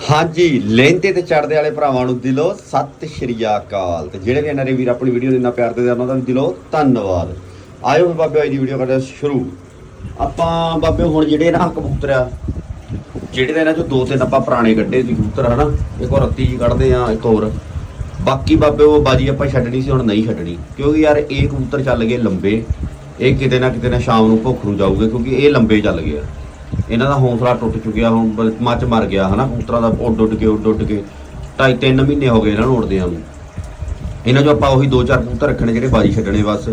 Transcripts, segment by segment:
ਹਾਂਜੀ, ਲਹਿੰਦੇ ਤੇ ਚੜਦੇ ਵਾਲੇ ਭਰਾਵਾਂ ਨੂੰ ਦਿਲੋਂ ਸਤਿ ਸ਼੍ਰੀ ਅਕਾਲ। ਤੇ ਜਿਹੜੇ ਵੀ ਨਰੇ ਵੀਰ ਆਪਣੀ ਵੀਡੀਓ ਨੂੰ ਇੰਨਾ ਪਿਆਰ ਦਿੰਦੇ ਆ, ਉਹਨਾਂ ਦਾ ਵੀ ਦਿਲੋਂ ਧੰਨਵਾਦ। ਆਇਓ ਫਿਰ ਬਾਬੇ ਅੱਜ ਦੀ ਵੀਡੀਓ ਕਰਦੇ ਸ਼ੁਰੂ। ਆਪਾਂ ਬਾਬੇ ਹੁਣ ਜਿਹੜੇ ਨਾ ਕਬੂਤਰ ਆ, ਜਿਹੜੇ ਤਾਂ ਇਹਨਾਂ ਚੋਂ ਦੋ ਤਿੰਨ ਆਪਾਂ ਪੁਰਾਣੇ ਕੱਢੇ ਸੀ ਕਬੂਤਰ, ਹਨਾ? ਇੱਕ ਹੋਰ ਰੱਤੀ ਜੀ ਕੱਢਦੇ ਆ ਇੱਕ ਹੋਰ। ਬਾਕੀ ਬਾਬੇ ਉਹ ਬਾਜੀ ਆਪਾਂ ਛੱਡਣੀ ਸੀ, ਹੁਣ ਨਹੀਂ ਛੱਡਣੀ। ਕਿਉਂਕਿ ਯਾਰ ਇਹ ਕਬੂਤਰ ਚੱਲ ਗਏ ਲੰਬੇ। ਇਹ ਕਿਤੇ ਨਾ ਕਿਤੇ ਨਾ ਸ਼ਾਮ ਨੂੰ ਭੁੱਖ ਨੂੰ ਜਾਊਗੇ, ਕਿਉਂਕਿ ਇਹ ਲੰਬੇ ਚੱਲ ਗਏ ਆ। ਇਹਨਾਂ ਦਾ ਹੌਸਲਾ ਟੁੱਟ ਚੁੱਕਿਆ ਹੁਣ ਮੱਚ ਮਰ ਗਿਆ, ਹਨਾ? ਕਬੂਤਰਾਂ ਦਾ ਉੱਡ ਉੱਡ ਕੇ, ਉੱਡ ਉੱਡ ਕੇ, ਢਾਈ ਤਿੰਨ ਮਹੀਨੇ ਹੋ ਗਏ ਇਹਨਾਂ ਨੂੰ ਉੱਡਦਿਆਂ ਨੂੰ। ਇਹਨਾਂ ਚੋਂ ਆਪਾਂ ਉਹੀ ਦੋ ਚਾਰ ਕਬੂਤਰ ਰੱਖਣੇ ਜਿਹੜੇ ਬਾਜੀ ਛੱਡਣੇ ਬਸ।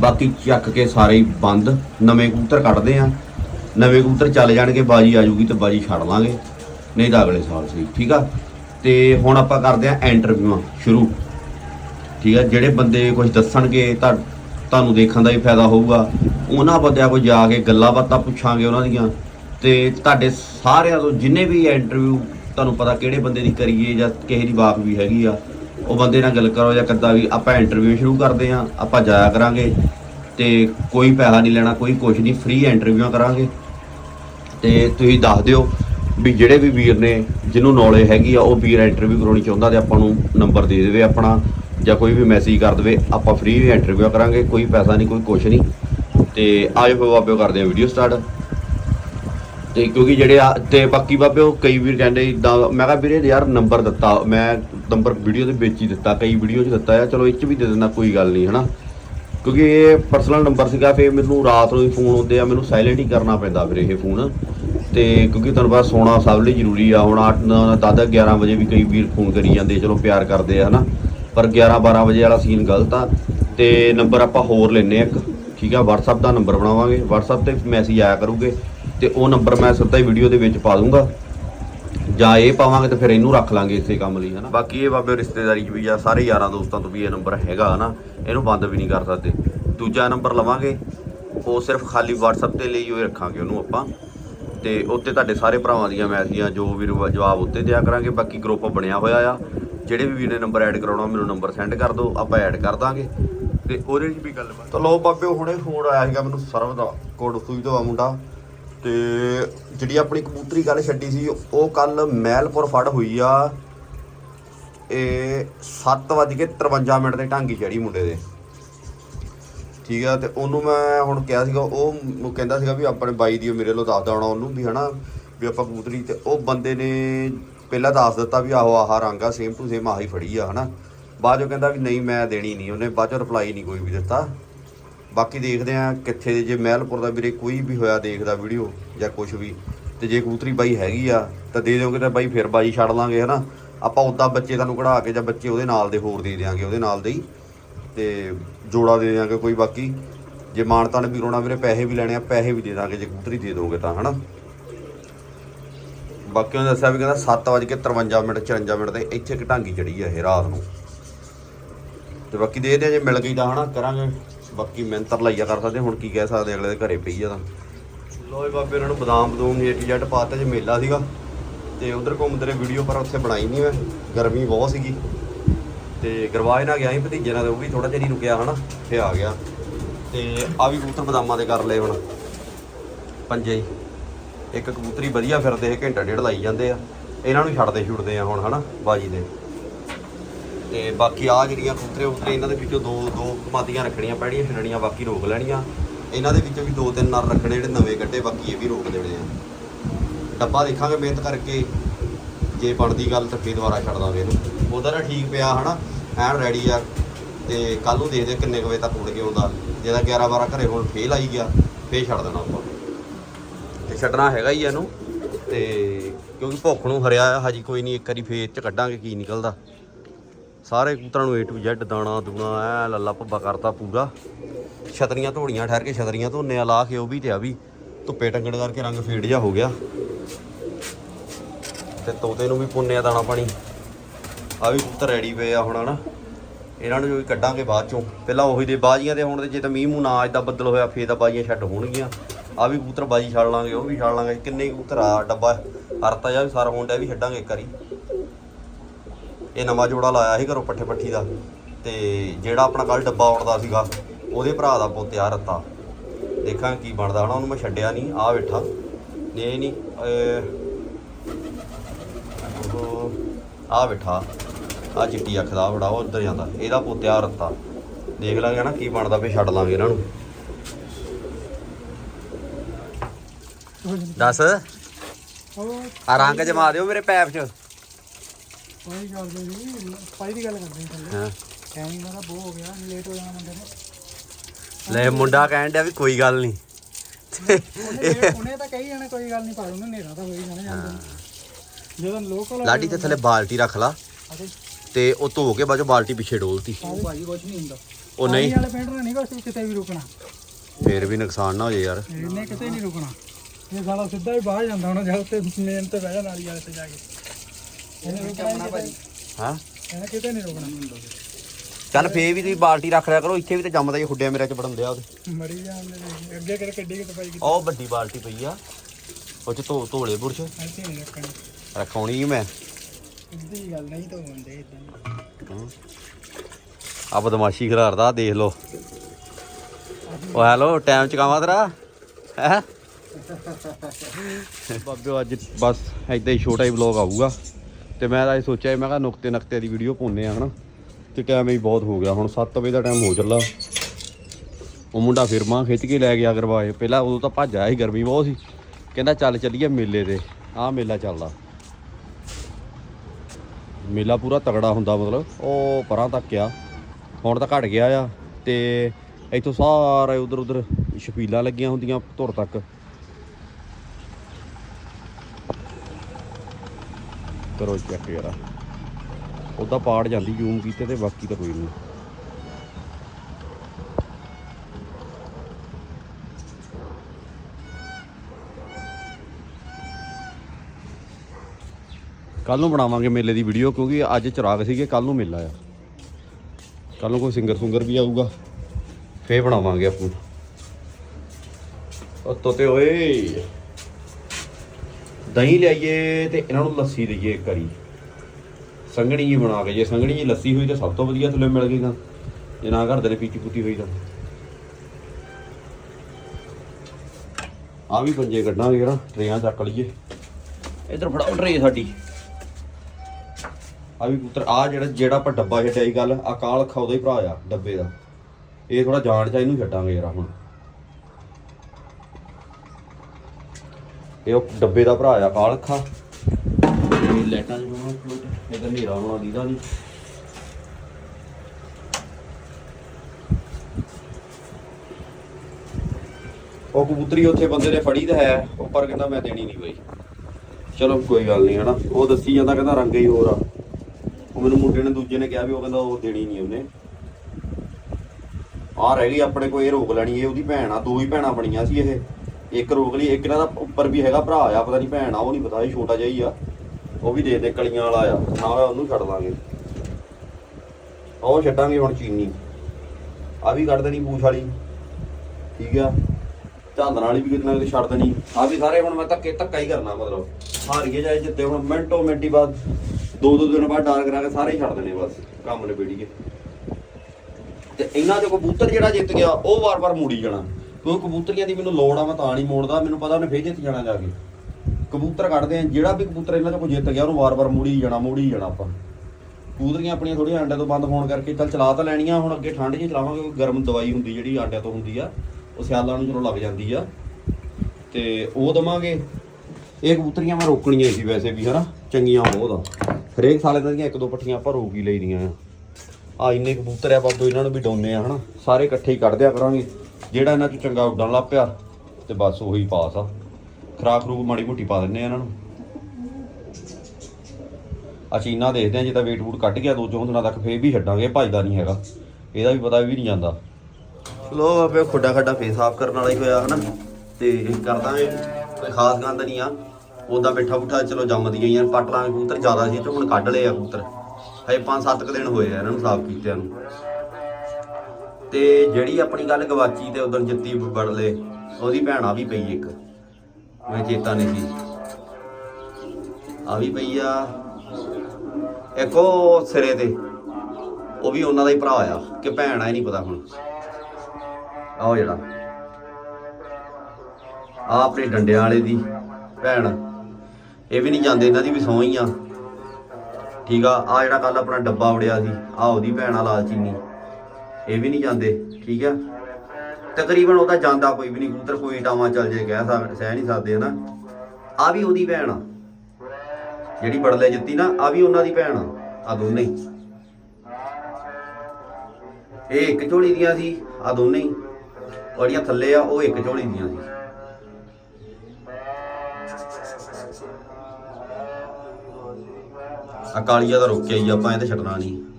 ਬਾਕੀ ਚੱਕ ਕੇ ਸਾਰੇ ਹੀ ਬੰਦ, ਨਵੇਂ ਕਬੂਤਰ ਕੱਢਦੇ ਆ। ਨਵੇਂ ਕਬੂਤਰ ਚੱਲ ਜਾਣਗੇ, ਬਾਜੀ ਆ ਜੂਗੀ ਤੇ ਬਾਜੀ ਛੱਡ ਲਾਂਗੇ। ਨਹੀਂ ਤਾਂ ਅਗਲੇ ਸਾਲ ਸੀ ਠੀਕ ਆ? ਤੇ ਹੁਣ ਆਪਾਂ ਕਰਦੇ ਆ ਇੰਟਰਵਿਊਆਂ ਸ਼ੁਰੂ। ਠੀਕ ਆ? ਜਿਹੜੇ ਬੰਦੇ ਕੁਝ ਦੱਸਣਗੇ, ਤਾਂ ਤੁਹਾਨੂੰ ਦੇਖਣ ਦਾ ਵੀ ਫਾਇਦਾ ਹੋਊਗਾ। ਉਹਨਾਂ ਬੰਦਿਆਂ ਕੋਲ ਜਾ ਕੇ ਗੱਲਾਂ ਬਾਤਾਂ ਪੁੱਛਾਂਗੇ ਉਹਨਾਂ ਦੀਆਂ। ਤੇ ਤੁਹਾਡੇ ਸਾਰਿਆਂ ਤੋਂ ਜਿੰਨੇ ਵੀ ਇੰਟਰਵਿਊ ਤੁਹਾਨੂੰ ਪਤਾ ਕਿਹੜੇ ਬੰਦੇ ਦੀ ਕਰੀਏ ਜਾਂ ਕਿਸੇ ਦੀ ਬਾਪ ਵੀ ਹੈਗੀ ਆ, ਉਹ ਬੰਦੇ ਨਾਲ ਗੱਲ ਕਰੋ ਜਾਂ ਕਿੱਦਾਂ ਵੀ ਆਪਾਂ ਇੰਟਰਵਿਊ ਸ਼ੁਰੂ ਕਰਦੇ ਆ ਆਪਾਂ ਜਾਇਆ ਕਰਾਂਗੇ ਤੇ ਕੋਈ ਪੈਸਾ ਨਹੀਂ ਲੈਣਾ, ਕੋਈ ਕੁਝ ਨਹੀਂ ਫ੍ਰੀ ਇੰਟਰਵਿਊਆਂ ਕਰਾਂਗੇ। ਤੇ ਤੁਸੀਂ ਦੱਸ ਦਿਓ ਵੀ ਜਿਹੜੇ ਵੀ ਵੀਰ ਨੇ ਜਿਹਨੂੰ ਨੌਲੇਜ ਹੈਗੀ ਆ, ਉਹ ਵੀਰ ਇੰਟਰਵਿਊ ਕਰਾਉਣੀ ਚਾਹੁੰਦਾ ਤੇ ਆਪਾਂ ਨੂੰ ਨੰਬਰ ਦੇ ਦੇਵੇ ਆਪਣਾ ਜਾਂ ਕੋਈ ਵੀ ਮੈਸੇਜ ਕਰ ਦੇਵੇ, ਆਪਾਂ ਫ੍ਰੀ ਇੰਟਰਵਿਊ ਕਰਾਂਗੇ, ਕੋਈ ਪੈਸਾ ਨਹੀਂ, ਕੋਈ ਕੁਝ ਨਹੀਂ। ਤੇ ਆਜੋ ਫਿਰ ਬਾਬਿਓ ਕਰਦੇ ਆ ਵੀਡੀਓ ਸਟਾਰਟ ਤੇ ਕਿਉਂਕਿ ਜਿਹੜੇ ਆ, ਤੇ ਬਾਕੀ ਬਾਬੇ ਉਹ ਕਈ ਵੀਰ ਕਹਿੰਦੇ ਇਦਾਂ ਮੈਂ ਕਿਹਾ ਵੀਰੇ ਯਾਰ ਨੰਬਰ ਦਿੱਤਾ, ਮੈਂ ਨੰਬਰ ਵੀਡੀਓ ਦੇ ਵਿੱਚ ਹੀ ਦਿੱਤਾ, ਕਈ ਵੀਡੀਓ 'ਚ ਦਿੱਤਾ ਆ, ਚਲੋ ਇਹ 'ਚ ਵੀ ਦੇ ਦਿੰਦਾ, ਕੋਈ ਗੱਲ ਨਹੀਂ, ਹਨਾ? ਕਿਉਂਕਿ ਇਹ ਪਰਸਨਲ ਨੰਬਰ ਸੀਗਾ ਫੇ ਮੈਨੂੰ ਰਾਤ ਨੂੰ ਹੀ ਫੋਨ ਆਉਂਦੇ ਆ, ਮੈਨੂੰ ਸਾਇਲੈਂਟ ਹੀ ਕਰਨਾ ਪੈਂਦਾ ਫਿਰ ਇਹ ਫੋਨ ਤੇ ਕਿਉਂਕਿ ਤੁਹਾਨੂੰ ਪਤਾ ਸੋਣਾ ਸਭ ਲਈ ਜ਼ਰੂਰੀ ਆ, ਹੁਣ 8 10 11 ਵਜੇ ਵੀ ਕਈ ਵੀਰ ਫੋਨ ਕਰੀ ਜਾਂਦੇ, ਚਲੋ ਪਿਆਰ ਕਰਦੇ ਆ, ਹਨਾ? ਪਰ 11 12 ਵਜੇ ਵਾਲਾ ਸੀਨ ਗਲਤ ਆ, ਤੇ ਨੰਬਰ ਆਪਾਂ ਹੋਰ ਲੈਨੇ ਆ ਇੱਕ, ਠੀਕ ਆ? WhatsApp ਦਾ ਨੰਬਰ ਬਣਾਵਾਂਗੇ, WhatsApp ਤੇ ਮੈਸੇਜ ਆਇਆ ਕਰੂਗੇ ਤੇ ਉਹ ਨੰਬਰ ਮੈਂ ਸਿੱਧਾ ਹੀ ਵੀਡੀਓ ਦੇ ਵਿੱਚ ਪਾ ਦੂੰਗਾ। ਜਾਂ ਇਹ ਪਾਵਾਂਗੇ ਤੇ ਫਿਰ ਇਹਨੂੰ ਰੱਖ ਲਾਂਗੇ ਇਸੇ ਕੰਮ ਲਈ, ਹਨਾ? ਬਾਕੀ ਇਹ ਬਾਬੇ ਰਿਸ਼ਤੇਦਾਰੀ 'ਚ ਵੀ ਜਾਂ ਸਾਰੇ ਯਾਰਾਂ ਦੋਸਤਾਂ ਤੋਂ ਵੀ ਇਹ ਨੰਬਰ ਹੈਗਾ, ਹਨਾ? ਇਹਨੂੰ ਬੰਦ ਵੀ ਨਹੀਂ ਕਰ ਸਕਦੇ। ਦੂਜਾ ਨੰਬਰ ਲਵਾਂਗੇ। ਉਹ ਸਿਰਫ ਖਾਲੀ WhatsApp ਤੇ ਲਈ ਹੋਏ ਰੱਖਾਂਗੇ ਉਹਨੂੰ ਆਪਾਂ। ਤੇ ਉੱਤੇ ਤੁਹਾਡੇ ਸਾਰੇ ਭਰਾਵਾਂ ਦੀਆਂ ਮੈਸੇਜਾਂ ਜੋ ਵੀ ਜਵਾਬ ਉੱਤੇ ਦਿਆ ਕਰਾਂਗੇ। ਬਾਕੀ ਗਰੁੱਪ ਬਣਿਆ ਹੋਇਆ ਆ। ਜਿਹੜੇ ਵੀ ਵੀਰ ਨੇ ਨੰਬਰ ਐਡ ਕਰਾਉਣਾ, ਮੈਨੂੰ ਨੰਬਰ ਸੈਂਡ ਕਰ ਦਿਓ। ਆਪਾਂ ਐਡ ਕਰ ਦਾਂਗੇ। ਤੇ ਉਹਦੇ 'ਚ ਵੀ ਗੱਲਬਾਤ। ਤਾਂ ਲੋ ਬਾਬੇ, ਹੁਣੇ ਫੋਨ ਆਇਆ ਸੀਗਾ ਮੈਨੂੰ ਸਰਵ ਦਾ ਕੋਡ ਸੂਈ ਤੋਂ ਮੁੰਡਾ। ਤੇ ਜਿਹੜੀ ਆਪਣੀ ਕਬੂਤਰੀ ਕੱਲ ਛੱਡੀ ਸੀ, ਉਹ ਕੱਲ ਮਹਿਲਪੁਰ ਫੜ ਹੋਈ ਆ। ਇਹ 7:53 ਮਿੰਟ ਦੇ ਢਾਂਗੀ ਚੜੀ ਮੁੰਡੇ ਦੇ। ਠੀਕ ਆ, ਤੇ ਉਹਨੂੰ ਮੈਂ ਹੁਣ ਕਿਹਾ ਸੀਗਾ, ਉਹ ਕਹਿੰਦਾ ਸੀਗਾ ਵੀ ਆਪਣੇ ਬਾਈ ਦੀ ਮੇਰੇ ਲੋ ਦੱਸ ਦੇਣਾ ਉਹਨੂੰ ਵੀ ਹਨਾ, ਵੀ ਆਪਾਂ ਕਬੂਤਰੀ ਤੇ ਉਹ ਬੰਦੇ ਨੇ ਪਹਿਲਾਂ ਦੱਸ ਦਿੱਤਾ ਵੀ ਆਹੋ ਆਹ ਰੰਗ ਆ ਸੇਮ ਟੂ ਸੇਮ ਆਹੀ ਫੜੀ ਆ ਹਨਾ। ਬਾਅਦ ਚੋਂ ਕਹਿੰਦਾ ਵੀ ਨਹੀਂ, ਮੈਂ ਦੇਣੀ ਨਹੀਂ, ਉਹਨੇ ਬਾਅਦ ਚੋਂ ਰਿਪਲਾਈ ਨਹੀਂ ਕੋਈ ਵੀ ਦਿੱਤਾ। ਬਾਕੀ ਦੇਖਦੇ ਆ ਕਿੱਥੇ ਜੇ ਮਹਿਲਪੁਰ ਦਾ ਵੀਰੇ ਕੋਈ ਵੀ ਹੋਇਆ ਦੇਖਦਾ ਵੀਡੀਓ ਜਾਂ ਕੁਝ ਵੀ, ਤੇ ਜੇ ਕਬੂਤਰੀ ਬਾਈ ਹੈਗੀ ਆ, ਤਾਂ ਦੇ ਦਿਓਗੇ ਤਾਂ ਬਾਈ ਫਿਰ ਬਾਈ ਛੱਡ ਲਾਂਗੇ, ਹਨਾ? ਆਪਾਂ ਉਦਾਂ ਬੱਚੇ ਤੁਹਾਨੂੰ ਕਢਾ ਕੇ ਜਾਂ ਬੱਚੇ ਉਹਦੇ ਨਾਲ ਦੇ ਹੋਰ ਦੇ ਦਿਆਂਗੇ, ਉਹਦੇ ਨਾਲ ਦੇ ਹੀ, ਤੇ ਜੋੜਾ ਦੇ ਦਿਆਂਗੇ ਕੋਈ ਬਾਕੀ। ਜੇ ਮਾਨਤਾ ਨੇ ਵੀ ਰੋਣਾ ਵੀਰੇ, ਪੈਸੇ ਵੀ ਲੈਣੇ ਆ, ਪੈਸੇ ਵੀ ਦੇ ਦਾਂਗੇ, ਜੇ ਕਬੂਤਰੀ ਦੇ ਦੋਗੇ ਤਾਂ, ਹਨਾ? ਬਾਕੀ ਉਹਨੇ ਦੱਸਿਆ ਵੀ ਕਹਿੰਦਾ 7:53 ਮਿੰਟ 54 ਮਿੰਟ ਤੇ ਇੱਥੇ ਇੱਕ ਢਾਂਗੀ ਚੜੀ ਆ ਇਹ ਰਾਤ ਨੂੰ। ਤੇ ਬਾਕੀ ਦੇਖਦੇ ਆ ਜੇ ਮਿਲ ਗਈ ਤਾਂ, ਹਨਾ? ਕਰਾਂਗੇ। ਬਾਕੀ ਮਿਹਨਤ ਲਾਈਆ ਕਰ ਸਕਦੇ, ਹੁਣ ਕੀ ਕਹਿ ਸਕਦੇ, ਅਗਲੇ ਦੇ ਘਰੇ ਪਈ ਆ ਤਾਂ। ਲੋਏ ਬਾਬੇ ਉਹਨਾਂ ਨੂੰ ਬਦਾਮ ਬਦੂਮ ਏ ਟੀ ਜੈਟ ਪਾਤਾ ਜੇ ਮੇਲਾ ਸੀਗਾ। ਤੇ ਉਧਰ ਘੁੰਮਦੇ ਰਹੇ ਵੀਡੀਓ ਪਰ ਉੱਥੇ ਬਣਾਈ ਨਹੀਂ ਮੈਂ, ਗਰਮੀ ਬਹੁਤ ਸੀਗੀ। ਤੇ ਗਰਵਾਜ ਨਾਲ ਗਿਆ ਸੀ, ਭਤੀਜੇ ਨਾਲ, ਉਹ ਵੀ ਥੋੜਾ ਜਿਹਾ ਹੀ ਰੁਕਿਆ ਹਨਾ ਫੇ ਆ ਗਿਆ। ਤੇ ਆ ਵੀ ਕਬੂਤਰ ਬਦਾਮਾਂ ਦੇ ਕਰ ਲਏ ਹੁਣ। ਪੰਜੇ ਹੀ। ਇੱਕ ਕਬੂਤਰੀ ਵਧੀਆ ਫਿਰਦੇ ਇਹ ਘੰਟਾ ਡੇਢ ਲਾਈ ਜਾਂਦੇ ਆ। ਇਹਨਾਂ ਨੂੰ ਛੱਡਦੇ ਛੁੱਟਦੇ ਆ ਹੁਣ, ਹਨਾ, ਬਾਜੀ ਦੇ। ਤੇ ਬਾਕੀ ਆ ਜਿਹੜੀਆਂ ਕਬੂਤਰੇ ਉਤਰੇ ਇਹਨਾਂ ਦੇ ਵਿੱਚੋਂ ਦੋ ਦੋ ਕਮਾਦੀਆਂ ਰੱਖਣੀਆਂ ਪੈਣੀਆਂ ਛੱਡਣੀਆਂ ਬਾਕੀ ਰੋਕ ਲੈਣੀਆਂ। ਇਹਨਾਂ ਦੇ ਵਿੱਚੋਂ ਵੀ ਦੋ ਤਿੰਨ ਨਰ ਰੱਖਣੇ, ਜਿਹੜੇ ਨਵੇਂ ਕੱਢੇ, ਬਾਕੀ ਇਹ ਵੀ ਰੋਕ ਦੇਣੇ ਆ। ਡੱਬਾ ਦੇਖਾਂਗੇ ਮਿਹਨਤ ਕਰਕੇ, ਜੇ ਬਣਦੀ ਗੱਲ ਤਾਂ ਫੇਰ ਦੁਬਾਰਾ ਛੱਡ ਦਾਂਗੇ ਇਹਨੂੰ। ਉਹਦਾ ਤਾਂ ਠੀਕ ਪਿਆ, ਹਨਾ? ਐਨ ਰੈਡੀ ਆ। ਤੇ ਕੱਲ ਨੂੰ ਦੇਖਦੇ ਕਿੰਨੇ ਕੁ ਵਜੇ ਤੱਕ ਉੜ ਕੇ ਆਉਂਦਾ। ਜਿਹਦਾ 11 12 ਘਰੇ ਹੁਣ ਫੇਲ ਆਈ ਗਿਆ, ਫੇਰ ਛੱਡ ਦੇਣਾ ਆਪਾਂ। ਤੇ ਛੱਡਣਾ ਹੈਗਾ ਹੀ ਇਹਨੂੰ। ਤੇ ਕਿਉਂਕਿ ਭੁੱਖ ਨੂੰ ਹਰਿਆ ਹਜੇ ਕੋਈ ਨਹੀਂ, ਇੱਕ ਵਾਰੀ ਫੇਰ ਚ ਕੱਢਾਂਗੇ, ਕੀ ਨਿਕਲਦਾ। ਸਾਰੇ ਕਬੂਤਰਾਂ ਨੂੰ A to Z ਦਾਣਾ ਦੂਣਾ, ਐ ਲੱਲਾ ਭੱਬਾ ਕਰਤਾ ਪੂਰਾ। ਛਤਰੀਆਂ ਧੋੜੀਆਂ ਠਹਿਰ ਕੇ ਛਤਰੀਆਂ ਧੋਨੇ ਆ, ਲਾ ਕੇ ਉਹ ਵੀ ਤੇ ਆ ਵੀ। ਧੁੱਪੇ ਟੰਗਣ ਕਰਕੇ ਰੰਗ ਫੇਡ ਜਾ ਹੋ ਗਿਆ। ਤੇ ਤੋਤੇ ਨੂੰ ਵੀ ਪੁੰਨੇ ਆ ਦਾਣਾ ਪਾਣੀ। ਆ ਵੀ ਕਬੂਤਰ ਰੈਡੀ ਪਏ ਆ ਹੁਣ, ਹਨਾ। ਇਹਨਾਂ ਨੂੰ ਵੀ ਕੱਢਾਂਗੇ ਬਾਅਦ ਚੋਂ। ਪਹਿਲਾਂ ਉਹੀ ਦੇ ਬਾਜੀਆਂ ਤੇ ਹੁਣ ਤੇ ਜੇ ਤਾਂ ਮੀਂਹ ਮੂੰਹ ਨਾ ਇਦਾਂ ਬੱਦਲ ਹੋਇਆ, ਫੇਰ ਤਾਂ ਬਾਜੀਆਂ ਛੱਡ ਹੋਣਗੀਆਂ। ਆ ਵੀ ਕਬੂਤਰ ਬਾਜੀ ਛੱਡ ਲਾਂਗੇ, ਉਹ ਵੀ ਛੱਡ ਲਾਂਗੇ। ਕਿੰਨੇ ਕਬੂਤਰ ਆ, ਡੱਬਾ ਅਰਤਾ ਜਾ ਵੀ ਸਾਰਾ ਹੋਂਡਾ ਵੀ ਛੱਡਾਂਗੇ ਇੱਕ ਵਾਰੀ। ਇਹ ਨਵਾਂ ਜੋੜਾ ਲਾਇਆ ਸੀ ਘਰੋਂ ਪੱਠੇ ਪੱਠੀ ਦਾ ਤੇ ਜਿਹੜਾ ਆਪਣਾ ਕੱਲ ਡੱਬਾ ਉੜਦਾ ਸੀਗਾ, ਉਹਦੇ ਭਰਾ ਦਾ ਪੁੱਤ ਆ ਰੱਤਾ। ਦੇਖਾਂ ਕੀ ਬਣਦਾ ਹਨਾ ਉਹਨੂੰ ਮੈਂ ਛੱਡਿਆ ਨਹੀਂ ਆ ਬੈਠਾ। ਇਹ ਨਹੀਂ ਅਹ ਆ ਬੈਠਾ। ਆ ਚਿੱਟੀ ਅੱਖ ਦਾ ਬੜਾ, ਉਹ ਉੱਧਰ ਜਾਂਦਾ। ਇਹਦਾ ਪੁੱਤਿਆ ਰੱਤਾ। ਦੇਖ ਲਾਂਗੇ ਨਾ ਕੀ ਬਣਦਾ ਫੇ ਛੱਡ ਲਾਂਗੇ ਇਹਨਾਂ ਨੂੰ। ਦੱਸ। ਆ ਰੰਗ ਜਮਾ ਦਿਓ ਮੇਰੇ ਪੈਪ 'ਚ। ਕੋਈ ਗੱਲ ਨਹੀਂ ਪਾਈ ਦੀ ਗੱਲ ਕਰਦੇ ਹਾਂ ਥੱਲੇ। ਹਾਂ। ਟਾਈਮ ਦਾ ਬੋ ਹੋ ਗਿਆ ਲੇਟ ਹੋ ਜਾਣਾ ਮੁੰਡੇ ਨੇ। ਲੈ ਮੁੰਡਾ ਕਹਿਣ ਡਿਆ ਵੀ ਕੋਈ ਗੱਲ ਨਹੀਂ ਉਹਨੇ late- ਉਹਨੇ ਤਾਂ ਕਹੀ ਜਾਣਾ ਕੋਈ ਗੱਲ ਨਹੀਂ ਪਰ ਉਹਨੇ ਨੇਰਾ ਤਾਂ ਹੋਈ ਜਾਣਾ ਜਾਂਦੇ। ਨੂੰ। ਜਦੋਂ ਲੋਕਲ ਲਾਡੀ ਤੇ ਥੱਲੇ ਬਾਲਟੀ ਰੱਖ ਲਾ। ਤੇ ਉਹ ਧੋ ਕੇ ਬਾਅਦ ਚੋਂ ਬਾਲਟੀ ਪਿੱਛੇ ਡੋਲਤੀ। ਭਾਜੀ ਕੁਝ ਨਹੀਂ ਹੁੰਦਾ। ਉਹ ਨਹੀਂ। ਪਾਣੀ ਵਾਲੇ ਪਿੰਡ ਨੇ ਨਹੀਂ ਕੁਛ ਕਿਤੇ ਵੀ ਰੁਕਣਾ। ਫੇਰ ਵੀ ਨੁਕਸਾਨ ਨਾ ਹੋ ਜਾਏ ਯਾਰ। ਇਹਨੇ ਕਿਤੇ ਨਹੀਂ ਰੁਕਣਾ। ਇਹ ਸਾਲਾ ਸਿੱਧਾ ਹੀ ਬਾਹਰ ਜਾਂਦਾ ਹੁਣ ਜਦ ਤੇ ਮੇਨ ਤੇ ਬਹਿ ਜਾ ਨਾਲੀ ਵਾਲੇ ਤੇ ਜਾ ਕੇ। ਹਾਂ? ਇਹਨੇ ਕਿਤੇ ਨਹੀਂ ਰੁਕਣਾ। ਚੱਲ ਫੇਰ ਵੀ ਤੁਸੀਂ ਬਾਲਟੀ ਰੱਖ ਲਿਆ ਕਰੋ ਇੱਥੇ ਵੀ ਤੇ ਜੰਮਦਾ ਹੀ ਖੁੱਡਿਆ ਮੇਰੇ ਚ ਬੜਨ ਦਿਆ ਉਹਦੇ। ਮਰੀ ਜਾਂਦੇ ਨੇ ਅੱਗੇ ਕਰ ਕੱਢੀ ਕਿਤੇ ਭਾਈ ਕਿਤੇ। ਉਹ ਵੱਡੀ ਬਾਲਟੀ ਪਈ ਆ। ਉਹ ਚ ਧੋ ਧੋਲੇ ਬੁਰਸ਼। ਇੱਥੇ ਨਹੀਂ ਰੱਖਣੀ। ਰਖਾਉਣੀ ਹੀ ਮੈਂ। ਸਿੱਧੀ ਗੱਲ ਨਹੀਂ ਤਾਂ ਹੁੰਦੇ ਇਦਾਂ। ਆ ਬਦਮਾਸ਼ੀ ਖਿਲਾਰਦਾ ਦੇਖ ਲਓ। ਉਹ ਹੈਲੋ ਟਾਈਮ ਚਕਾਵਾ ਤੇਰਾ? ਹੈ? ਬਾਬਿਓ ਅੱਜ ਬਸ ਏਦਾਂ ਹੀ ਛੋਟਾ ਹੀ ਵਲੌਗ ਆਊਗਾ। ਤੇ ਮੈਂ ਤਾਂ ਇਹ ਸੋਚਿਆ, ਮੈਂ ਕਿਹਾ ਨੁਕਤੇ ਨਕਤੇ ਦੀ ਵੀਡੀਓ ਪਾਉਂਦੇ ਆ ਹਨਾ। ਤੇ ਟਾਈਮ ਹੀ ਬਹੁਤ ਹੋ ਗਿਆ। ਹੁਣ 7 ਵਜੇ ਦਾ ਟਾਈਮ ਹੋ ਚੱਲਾ। ਉਹ ਮੁੰਡਾ ਫਿਰ ਮਾਂ ਖਿੱਚ ਕੇ ਲੈ ਗਿਆ ਗਰਵਾਏ ਪਹਿਲਾਂ ਉਦੋਂ ਤਾਂ ਭੱਜ ਆਇਆ ਸੀ, ਗਰਮੀ ਬਹੁਤ ਸੀ। ਕਹਿੰਦਾ, ਚੱਲ ਚੱਲੀਏ ਮੇਲੇ ਤੇ। ਆਹ ਮੇਲਾ ਚੱਲਦਾ। ਮੇਲਾ ਪੂਰਾ ਤਗੜਾ ਹੁੰਦਾ, ਮਤਲਬ। ਉਹ ਪਰਾਂ ਤੱਕ ਆ। ਹੁਣ ਤਾਂ ਘਟ ਗਿਆ ਆ। ਤੇ ਇੱਥੋਂ ਸਾਰੇ ਉਧਰ ਉਧਰ ਛਪੀਲਾਂ ਲੱਗੀਆਂ ਹੁੰਦੀਆਂ ਧੁਰ ਤੱਕ। ਕਰੋ ਚੈੱਕ ਯਾਰਾ। ਉਹਦਾ ਪਾੜ ਜਾਂਦੀ ਜ਼ੂਮ ਕੀਤੇ ਤੇ ਬਾਕੀ ਤਾਂ ਕੋਈ ਨਹੀਂ ਕੱਲ ਨੂੰ ਬਣਾਵਾਂਗੇ ਮੇਲੇ ਦੀ ਵੀਡੀਓ ਕਿਉਂਕਿ ਅੱਜ ਚਿਰਾਗ ਸੀਗੇ ਕੱਲ ਨੂੰ ਮੇਲਾ ਆ। ਕੱਲ ਨੂੰ ਕੋਈ ਸਿੰਗਰ ਸੁੰਗਰ ਵੀ ਆਊਗਾ, ਫੇਰ ਬਣਾਵਾਂਗੇ ਆਪੂ। ਉਹ ਤੋਤੇ ਓਏ। ਦਹੀਂ ਲਿਆਈਏ ਤੇ ਇਹਨਾਂ ਨੂੰ ਲੱਸੀ ਦਈਏ ਇੱਕ ਵਾਰੀ। ਸੰਘਣੀ ਜੀ ਬਣਾ ਕੇ, ਜੇ ਸੰਘਣੀ ਜੀ ਲੱਸੀ ਹੋਈ ਤਾਂ ਸਭ ਤੋਂ ਵਧੀਆ ਥੱਲੇ ਮਿਲ ਗਈਗਾ ਜੇ ਨਾ ਘਰ ਦੇ ਨੇ ਪੀਤੀ ਪੁੱਤੀ ਹੋਈ ਤਾਂ। ਆ ਵੀ ਪੰਜੇ ਕੱਢਾਂਗੇ ਯਾਰ ਟਰੇਆਂ ਚੱਕ ਲਈਏ। ਇਧਰ ਫੜਾਓ ਟਰੇ ਸਾਡੀ। ਆ ਵੀ ਪੁੱਤਰ ਆ ਜਿਹੜਾ ਜਿਹੜਾ ਆਪਾਂ ਡੱਬਾ ਛੱਡਿਆ ਸੀ ਗੱਲ ਆ ਕਾਲ ਖਾ ਉਹਦਾ ਹੀ ਭਰਾ ਆ, ਡੱਬੇ ਦਾ। ਇਹ ਥੋੜਾ ਜਾਣ ਚਾ ਇਹਨੂੰ ਛੱਡਾਂਗੇ ਯਾਰ ਹੁਣ। ਇਹ ਉਹ ਡੱਬੇ ਦਾ ਭਰਾ ਆ ਕਾਲ ਖਾ ਇਹ ਲੈਟਾਂ ਜਿਹਨੂੰ ਇਹਦਾ ਹਨੇਰਾ ਹੋਣਾ ਦੀਦਾ ਨਹੀਂ ਉਹ ਕਬੂਤਰੀ ਉੱਥੇ ਬੰਦੇ ਨੇ ਫੜੀ ਤਾਂ ਹੈ ਉਹ ਪਰ ਕਹਿੰਦਾ ਮੈਂ ਦੇਣੀ ਨਹੀਂ ਬਈ। ਚਲੋ ਕੋਈ ਗੱਲ ਨਹੀਂ ਹਨਾ। ਉਹ ਦੱਸੀ ਜਾਂਦਾ ਕਹਿੰਦਾ ਰੰਗ ਹੀ ਹੋਰ ਆ। ਉਹ ਮੈਨੂੰ ਮੁੰਡੇ ਨੇ ਦੂਜੇ ਨੇ ਕਿਹਾ ਵੀ ਉਹ ਕਹਿੰਦਾ ਉਹ ਦੇਣੀ ਨਹੀਂ ਉਹਨੇ। ਆ ਰਹਿ ਗਈ ਆਪਣੇ ਕੋਲ ਇਹ ਰੋਕ ਲੈਣੀ ਇਹ ਉਹਦੀ ਭੈਣ ਆ ਦੋ ਹੀ ਭੈਣਾਂ ਬਣੀਆਂ ਸੀ ਇਹ। ਇੱਕ ਰੋਕ ਲਈ, ਇੱਕ ਇਹਨਾਂ ਦਾ ਉੱਪਰ ਵੀ ਹੈਗਾ ਭਰਾ ਆ, ਪਤਾ ਨਹੀਂ ਭੈਣ ਆ, ਉਹ ਨਹੀਂ ਪਤਾ, ਇਹ ਛੋਟਾ ਜਿਹਾ ਹੀ ਆ। ਉਹ ਵੀ ਦੇ ਦੇ, ਕਲੀਆਂ ਵਾਲਾ ਆ। ਨਾ ਉਹਨੂੰ ਛੱਡ ਦਾਂਗੇ ਉਹ ਛੱਡਾਂਗੇ ਹੁਣ ਚੀਨੀ। ਆ ਵੀ ਕੱਢ ਦੇਣੀ ਪੂਛ ਵਾਲੀ। ਠੀਕ ਆ? ਝਾਂਦਣ ਵਾਲੀ ਵੀ ਕਿਤੇ ਨਾ ਕਿਤੇ ਛੱਡ ਦੇਣੀ। ਆ ਵੀ ਸਾਰੇ ਹੁਣ ਮੈਂ ਧੱਕੇ, ਧੱਕਾ ਹੀ ਕਰਨਾ ਮਤਲਬ। ਹਾਰੀਏ ਜਾਏ ਜਿੱਤੇ ਹੁਣ, ਮਿੰਟੋ ਮਿੰਟੀ ਬਾਅਦ, ਦੋ ਦੋ ਦਿਨ ਬਾਅਦ ਡਾਰ ਕਰਾ ਕੇ ਸਾਰੇ ਛੱਡ ਦੇਣੇ ਬਸ, ਕੰਮ ਨਿਬੇੜੀਏ ਤੇ ਇਹਨਾਂ ਚੋਂ ਕਬੂਤਰ ਜਿਹੜਾ ਜਿੱਤ ਗਿਆ, ਉਹ ਵਾਰ-ਵਾਰ ਮੁੜੀ ਜਾਣਾ। ਕਿਉਂਕਿ ਕਬੂਤਰੀਆਂ ਦੀ ਮੈਨੂੰ ਲੋੜ ਆ, ਮੈਂ ਤਾਂ ਨਹੀਂ ਮੋੜਦਾ, ਮੈਨੂੰ ਪਤਾ ਉਹਨੇ ਫੇਰ ਜਿੱਤ ਜਾਣਾ ਜਾ ਕੇ। ਕਬੂਤਰ ਕੱਢਦੇ ਆ, ਜਿਹੜਾ ਵੀ ਕਬੂਤਰ ਇਹਨਾਂ ਚੋਂ ਕੋਈ ਜਿੱਤ ਗਿਆ, ਉਹਨੂੰ ਵਾਰ-ਵਾਰ ਮੋੜੀ ਜਾਣਾ ਮੋੜੀ ਜਾਣਾ ਆਪਾਂ। ਕਬੂਤਰੀਆਂ ਆਪਣੀਆਂ ਥੋੜੀਆਂ ਆਂਡਿਆਂ ਤੋਂ ਬੰਦ ਹੋਣ ਕਰਕੇ, ਚੱਲ ਚਲਾ ਤਾਂ ਲੈਣੀਆਂ, ਹੁਣ ਅੱਗੇ ਠੰਡ 'ਚ ਚਲਾਵਾਂਗੇ ਕਿਉਂਕਿ ਗਰਮ ਦਵਾਈ ਹੁੰਦੀ ਜਿਹੜੀ ਆਂਡਿਆਂ ਤੋਂ ਹੁੰਦੀ ਆ, ਉਹ ਸਿਆਲਾਂ ਨੂੰ ਚਲੋ ਲੱਗ ਜਾਂਦੀ ਆ। ਤੇ ਉਹ ਦਵਾਂਗੇ। ਇਹ ਕਬੂਤਰੀਆਂ ਮੈਂ ਰੋਕਣੀਆਂ ਸੀ ਵੈਸੇ ਵੀ, ਹਨਾ? ਚੰਗੀਆਂ ਬਹੁਤ ਆ। ਹਰੇਕ ਸਾਲ ਇਹਨਾਂ ਦੀਆਂ ਇੱਕ ਦੋ ਪੱਠੀਆਂ ਆਪਾਂ ਰੋਕ ਹੀ ਲਈਦੀਆਂ ਆ। ਆ ਇੰਨੇ ਕਬੂਤਰ ਆ, ਬਾਬੂ, ਇਹਨਾਂ ਨੂੰ ਵੀ ਡਾਉਨੇ ਆ, ਹਨਾ? ਸਾਰੇ ਇਕੱਠੇ ਹੀ ਕੱਢ ਦਿਆ ਕਰਾਂਗੇ। ਜਿਹੜਾ ਇਹਨਾਂ ਚ ਚੰਗਾ ਉੱਡਣ ਲੱਗ ਪਿਆ, ਤੇ ਬਸ ਉਹੀ ਪਾਸ ਆ। ਖਰਾਕ ਰੂਪ ਮਾੜੀ ਮੋਟੀ ਪਾ ਦਿੰਨੇ ਆ ਇਹਨਾਂ ਨੂੰ। ਅਚੀਨਾ ਦੇਖਦੇ ਆ ਜੇ ਤਾਂ ਵੇਟ ਵੂਟ ਕੱਟ ਗਿਆ, ਦੋ ਚੌਂ ਦਿਨਾਂ ਤੱਕ ਫੇਰ ਵੀ ਛੱਡਾਂਗੇ ਭਜਦਾ ਨਹੀਂ ਹੈਗਾ। ਇਹਦਾ ਵੀ ਪਤਾ ਵੀ ਨਹੀਂ ਜਾਂਦਾ। ਲੋ ਬਾਬੇ ਖੁੱਡਾ ਖੱਡਾ ਫੇਸ ਸਾਫ਼ ਕਰਨ ਵਾਲਾ ਹੀ ਹੋਇਆ, ਹਨਾ? ਤੇ ਕਰ ਦਾਂਗੇ ਕੋਈ ਖਾਸ ਗੰਦ ਨਹੀਂ ਆ। ਉਹਦਾ ਬੈਠਾ ਬੁੱਠਾ ਚਲੋ ਜੰਮਦੀਆਂ ਹੀ ਆ, ਪੱਟ ਲਾਂਗੇ ਕਬੂਤਰ, ਜ਼ਿਆਦਾ ਸੀ ਤੇ ਹੁਣ ਕੱਢ ਲਏ ਆ ਕਬੂਤਰ। ਹਜੇ 5-7 ਕੁ ਦਿਨ ਹੋਏ ਆ ਇਹਨਾਂ ਨੂੰ ਸਾਫ਼ ਕੀਤਿਆਂ ਨੂੰ। ਤੇ ਜਿਹੜੀ ਆਪਣੀ ਗੱਲ ਗਵਾਚੀ ਤੇ ਉਦੋਂ ਜਿੱਤੀ ਬੜਲੇ, ਉਹਦੀ ਭੈਣ ਆ ਵੀ ਪਈ ਇੱਕ, ਮੈਂ ਚੇਤਾ ਨਹੀਂ ਸੀ। ਆ ਵੀ ਪਈ ਆ, ਇੱਕ ਉਹ ਸਿਰੇ ਤੇ, ਉਹ ਵੀ ਉਹਨਾਂ ਦਾ ਹੀ ਭਰਾ ਆ, ਕਿ ਭੈਣ ਆ, ਇਹ ਨਹੀਂ ਪਤਾ ਹੁਣ। ਆਹ ਜਿਹੜਾ। ਆ ਆਪਣੇ ਡੰਡਿਆਂ ਵਾਲੇ ਦੀ ਭੈਣ, ਇਹ ਵੀ ਨਹੀਂ ਜਾਂਦੇ, ਇਹਨਾਂ ਦੀ ਵੀ ਸੌਂ ਹੀ ਆ। ਠੀਕ ਆ ਆ ਜਿਹੜਾ ਕੱਲ ਆਪਣਾ ਡੱਬਾ ਉੜਿਆ ਸੀ, ਆ ਉਹਦੀ ਭੈਣ ਆ ਲਾਲਚੀਨੀ ਇਹ ਵੀ ਨਹੀਂ ਜਾਂਦੇ, ਠੀਕ ਆ? ਤਕਰੀਬਨ ਉਹਦਾ ਜਾਂਦਾ ਕੋਈ ਵੀ ਨਹੀਂ, ਕਬੂਤਰ ਕੋਈ ਟਾਵਾਂ ਚੱਲ ਜੇ, ਕਹਿ ਸਕ, ਸਹਿ ਨਹੀਂ ਸਕਦੇ, ਹਨਾ? ਆ ਵੀ ਉਹਦੀ ਭੈਣ ਆ। ਜਿਹੜੀ ਬੜਲੇ ਜਿੱਤੀ ਨਾ, ਆ ਵੀ ਉਹਨਾਂ ਦੀ ਭੈਣ ਆ ਆ ਦੋਨੇ। ਹੀ ਇਹ ਇੱਕ ਝੋਲੀ ਦੀਆਂ ਸੀ, ਆ ਦੋਨੇ ਹੀ। ਉਹ ਥੱਲੇ ਆ, ਉਹ ਇੱਕ ਝੋਲੀ ਦੀਆਂ ਸੀ। ਆ ਕਾਲੀਆ ਦਾ ਰੋਕਿਆ ਹੀ ਆਪਾਂ ਇਹ ਤੇ ਛੱਡਣਾ ਨਹੀਂ।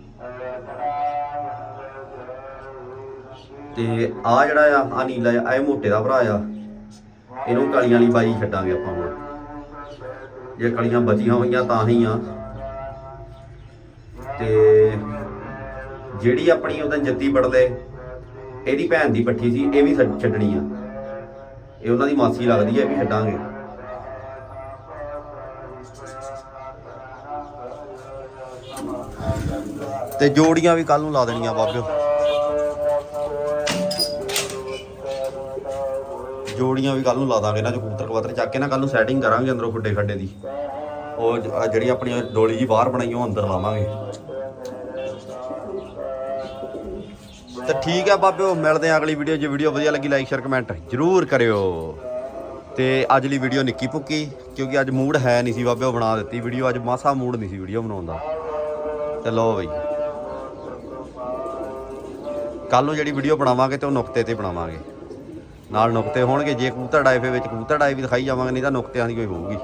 ਤੇ ਆ ਜਿਹੜਾ ਆ ਆ ਨੀਲਾ ਆ ਇਹ ਮੋਟੇ ਦਾ ਭਰਾ ਆ। ਇਹਨੂੰ ਕਲੀਆਂ ਵਾਲੀ ਬਾਜ਼ੀ ਛੱਡਾਂਗੇ ਆਪਾਂ ਹੁਣ। ਜੇ ਕਲੀਆਂ ਬਚੀਆਂ ਹੋਈਆਂ ਤਾਂ ਹੀ ਆ। ਤੇ ਜਿਹੜੀ ਆਪਣੀ ਉਹਦਾ ਜੱਤੀ ਬੜਲੇ, ਇਹਦੀ ਭੈਣ ਦੀ ਪੱਠੀ ਸੀ, ਇਹ ਵੀ ਛੱਡ- ਛੱਡਣੀ ਆ। ਇਹ ਉਹਨਾਂ ਦੀ ਮਾਸੀ ਲੱਗਦੀ ਹੈ ਇਹ ਵੀ ਛੱਡਾਂਗੇ। ਤੇ ਜੋੜੀਆਂ ਵੀ ਕੱਲ ਨੂੰ ਲਾ ਦੇਣੀਆਂ ਬਾਬਿਓ। ਜੋੜੀਆਂ ਵੀ ਕੱਲ ਨੂੰ ਲਾ ਦਾਂਗੇ ਨਾ ਕਬੂਤਰ ਕਬੂਤਰ ਚੱਕ ਕੇ ਨਾ ਕੱਲ ਨੂੰ ਸੈਟਿੰਗ ਕਰਾਂਗੇ ਅੰਦਰੋਂ ਖੁੱਡੇ ਖੱਡੇ ਦੀ। ਉਹ ਜਿਹੜੀ ਆਪਣੀ ਡੋਲੀ ਜੀ ਬਾਹਰ ਬਣਾਈ ਉਹ ਅੰਦਰ ਲਾਵਾਂਗੇ। ਤੇ ਠੀਕ ਹੈ ਬਾਬਿਓ, ਮਿਲਦੇ ਆ ਅਗਲੀ ਵੀਡੀਓ ਜੇ ਵੀਡੀਓ ਵਧੀਆ ਲੱਗੀ ਲਾਈਕ ਸ਼ੇਅਰ ਕਮੈਂਟ ਜਰੂਰ ਕਰਿਓ। ਤੇ ਅੱਜ ਲਈ ਵੀਡੀਓ ਨਿੱਕੀ ਪੁੱਕੀ, ਕਿਉਂਕਿ ਅੱਜ ਮੂਡ ਹੈ ਨਹੀਂ ਸੀ ਬਾਬਿਓ, ਬਣਾ ਦਿੱਤੀ ਵੀਡੀਓ ਅੱਜ ਮਾਸਾ ਮੂਡ ਨਹੀਂ ਸੀ ਵੀਡੀਓ ਬਣਾਉਣ ਦਾ। ਤੇ ਲਓ ਬਈ। ਕੱਲ ਨੂੰ ਜਿਹੜੀ ਵੀਡੀਓ ਬਣਾਵਾਂਗੇ, ਤੇ ਉਹ ਨੁਕਤੇ ਤੇ ਬਣਾਵਾਂਗੇ। ਨਾਲ ਨੁਕਤੇ ਹੋਣਗੇ, ਜੇ ਕਬੂਤਰ ਡਾਈਫੇ ਵਿੱਚ ਕਬੂਤਰ ਡਾਈ ਵੀ ਦਿਖਾਈ ਜਾਵਾਂਗੇ, ਨਹੀਂ ਤਾਂ ਨੁਕਤਿਆਂ ਦੀ ਕੋਈ ਹੋਊਗੀ।